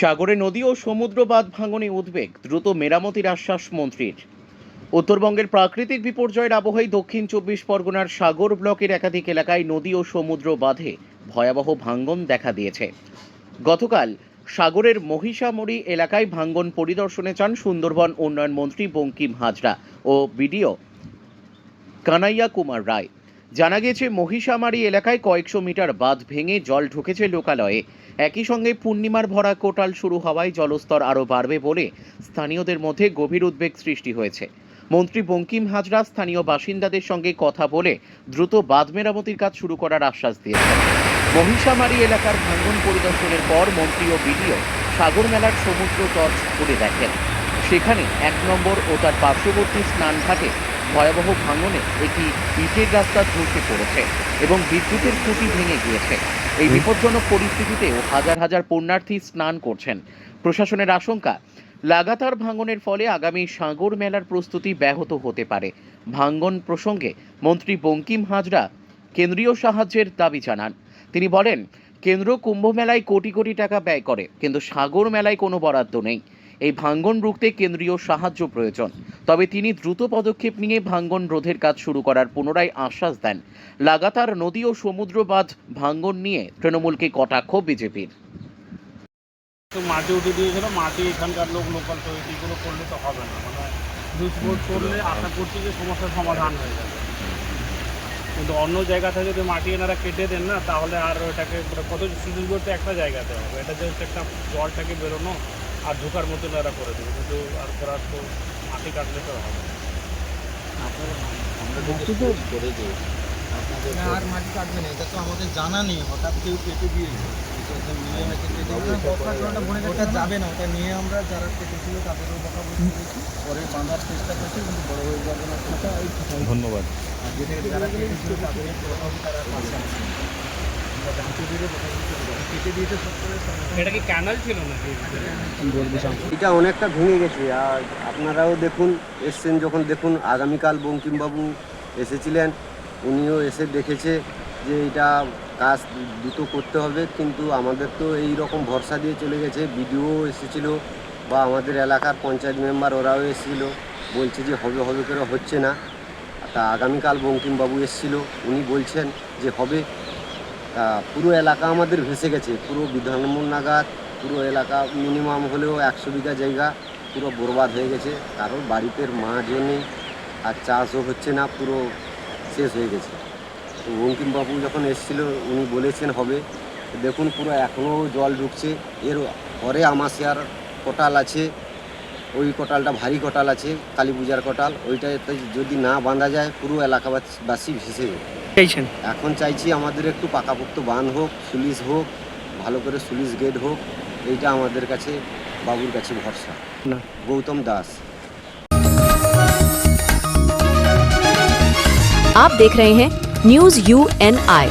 সাগরে নদী ও সমুদ্র বাঁধ ভাঙনে উদ্বেগ, দ্রুত মেরামতির আশ্বাস মন্ত্রীর। উত্তরবঙ্গের প্রাকৃতিক বিপর্যয়ের আবহেই দক্ষিণ চব্বিশ পরগনার সাগর ব্লকের একাধিক এলাকায় নদী ও সমুদ্র বাঁধে ভয়াবহ ভাঙ্গন দেখা দিয়েছে। গতকাল সাগরের মহিষামড়ি এলাকায় ভাঙ্গন পরিদর্শনে চান সুন্দরবন উন্নয়ন মন্ত্রী বঙ্কিম হাজরা ও বিডিও কানাইয়া কুমার রায়। জানা গেছে মহিষামারি এলাকায় কয়েকশো মিটার বাঁধ ভেঙে জল ঢুকেছে লোকালয়ে। একই সঙ্গে পূর্ণিমার ভরা কোটাল শুরু হওয়ায় জলস্তর আরও বাড়বে বলে স্থানীয়দের মধ্যে গভীর উদ্বেগ সৃষ্টি হয়েছে। মন্ত্রী বঙ্কিম হাজরা স্থানীয় বাসিন্দাদের সঙ্গে কথা বলে দ্রুত বাঁধ মেরামতির কাজ শুরু করার আশ্বাস দিয়েছেন। মহিষামারি এলাকার ভাঙ্গন পরিদর্শনের পর মন্ত্রী ও বিডিও সাগর মেলার সমুদ্র তট ঘুরে দেখেন। সেখানে এক নম্বর ও তার পার্শ্ববর্তী স্নানঘাটে ভয়াবহ ভাঙনে একটি ইটের রাস্তা ধসে পড়েছে এবং বিদ্যুতের খুঁটি ভেঙে গিয়েছে। এই বিপজ্জনক পরিস্থিতিতেও হাজার হাজার পুণ্যার্থী স্নান করছেন। প্রশাসনের আশঙ্কা লাগাতার ভাঙনের ফলে আগামী সাগর মেলার প্রস্তুতি ব্যাহত হতে পারে। ভাঙ্গন প্রসঙ্গে মন্ত্রী বঙ্কিম হাজরা কেন্দ্রীয় সাহায্যের দাবি জানান। তিনি বলেন কেন্দ্র কুম্ভ মেলায় কোটি কোটি টাকা ব্যয় করে কিন্তু সাগর মেলায় কোনো বরাদ্দ নেই। এই ভাঙ্গন রুখতে কেন্দ্রীয় সাহায্য প্রয়োজন। তবে তিনি দ্রুত পদক্ষেপ নিয়ে ভাঙ্গন রোধের কাজ শুরু করার পুনরায় আশ্বাস দেন। লাগাতার নদী ও সমুদ্র বাঁধ ভাঙ্গন নিয়ে তৃণমূলকে কটাক্ষ বিজেপির। তো মাটি উঠে দিয়েছিল, মাটি এখানকার লোক লোকাল তো এইগুলো করলে তো হবে না। মানে জুস করলে আশা করছি যে সমস্যার সমাধান হয়ে যাবে। কিন্তু অন্য জায়গা থেকে যদি মাটি এনারা কেটে দেন না, তাহলে আর ওইটাকে মানে কত সুইচ বোর্ড তো একটা জায়গাতে হবে। এটা হচ্ছে একটা জলটাকে বেরোনো। আর ঢোকার মতো এনারা করে দেবে কিন্তু আর করার তো মাটি কাটলে তো হবে না। না, আর মাটি কাটবে না এটা তো আমাদের জানা নেই হঠাৎ কেউ কেটে দিয়েছে ওটা যাবে না ওটা নিয়ে আমরা যারা কেটেছিল তাদেরও কথা বলতে পেরেছি পরে বাঁধার চেষ্টা করছি কিন্তু বড় হয়ে যাবে না ধন্যবাদ আর যেটা যারা কেটেছিল তাদের তারা পাশে না। আমরা জানতে পেরে। কেটে দিয়েছে এটা কি ক্যানাল ছিল নাকি? এটা অনেকটা ভেঙে গেছে আর আপনারাও দেখুন এসছেন যখন দেখুন আগামীকাল বঙ্কিমবাবু এসেছিলেন উনিও এসে দেখেছে যে এটা কাজ দ্রুত করতে হবে কিন্তু আমাদের তো এই রকম ভরসা দিয়ে চলে গেছে। বিডিও এসেছিল বা আমাদের এলাকার পঞ্চায়েত মেম্বার ওরাও এসেছিল বলছে যে হবে হবে করে হচ্ছে না। তা আগামীকাল বঙ্কিমবাবু এসেছিল উনি বলছেন যে হবে পুরো এলাকা আমাদের ভেসে গেছে। পুরো বিধানমূল নাগাদ, পুরো এলাকা মিনিমাম হলেও একশো বিঘা জায়গা পুরো বরবাদ হয়ে গেছে। কারোর বাড়িতে মাছও নেই, আর চাষও হচ্ছে না, পুরো শেষ হয়ে গেছে। তো বঙ্কিমবাবু যখন এসেছিল, উনি বলেছেন হবে। দেখুন, পুরো এখনও জল ঢুকছে। এর পরে আমাশিয়ার কোটাল আছে, ওই কোটালটা ভারী কোটাল আছে কালী পূজার কোটাল। ওইটাতে যদি না বাঁধা যায়, পুরো এলাকাবাসী ভেসে যাবে। চাইছেন এখন চাইছি আমাদের একটু পাকাপোক্ত বাঁধ হোক সুলিশ হোক ভালো করে সুলিশ গেট হোক এইটা আমাদের কাছে বাবুর কাছে ভরসা না। গৌতম দাস आप देख रहे हैं न्यूज यू एन आई